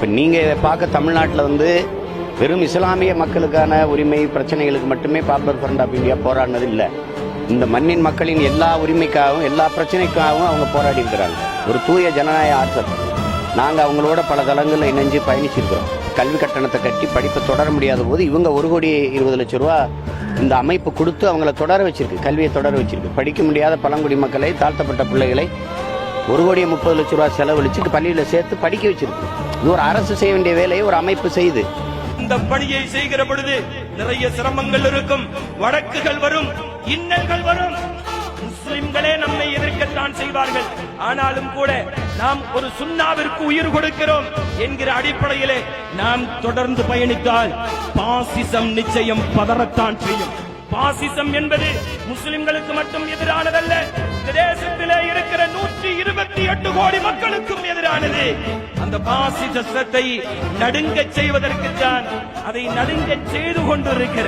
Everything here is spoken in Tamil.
இப்போ நீங்கள் பார்க்க தமிழ்நாட்டில் வந்து வெறும் இஸ்லாமிய மக்களுக்கான உரிமை பிரச்சனைகளுக்கு மட்டுமே பாப்புலர் ஃப்ரண்ட் ஆஃப் இந்தியா போராடினது இல்லை. இந்த மண்ணின் மக்களின் எல்லா உரிமைக்காகவும் எல்லா பிரச்சனைக்காகவும் அவங்க போராடி இருக்கிறாங்க. ஒரு தூய ஜனநாயக ஆற்றல் நாங்கள் அவங்களோட பல தளங்களில் இணைஞ்சு பயணிச்சிருக்கிறோம். கல்வி கட்டணத்தை கட்டி படிப்பை தொடர முடியாத போது இவங்க ஒரு கோடி இருபது லட்ச ரூபா இந்த அமைப்பு கொடுத்து அவங்கள தொடர வச்சிருக்கு. கல்வியை தொடர வச்சிருக்கு. படிக்க முடியாத பழங்குடி மக்களை தாழ்த்தப்பட்ட பிள்ளைகளை ஒரு கோடி முப்பது லட்ச ரூபா செலவழிச்சு பள்ளியில் சேர்த்து படிக்க வச்சிருக்கு. இது ஒரு அரசு செய்ய வேண்டிய வேலையை ஒரு அமைப்பு செய்து. இந்த பணியை செய்கிற பொழுது நிறைய சிரமங்கள் இருக்கும் வழக்குகள் வரும் இன்னல்கள் வரும். முஸ்லிம்களே நம்மை எதிர்க்கத்தான் செய்வார்கள். ஆனாலும் கூட நாம் ஒரு சுண்ணாவிற்கு உயிர் கொடுக்கிறோம் என்கிற அடிப்படையிலே நாம் தொடர்ந்து பயணித்தால் பாசிசம் நிச்சயம் பதறத்தான் செய்யும். பாசிசம் என்பது முஸ்லிம்களுக்கு மட்டும் எதிரானதல்ல. இந்த தேசத்திலே இருக்கிற நூற்றி இருபது இருபத்தி எட்டு கோடி மக்களுக்கும் எதிரானது. அந்த பாசிசத்தை நடுங்கச் செய்வதற்குத்தான் அதை நடுங்கச் செய்து கொண்டிருக்கிற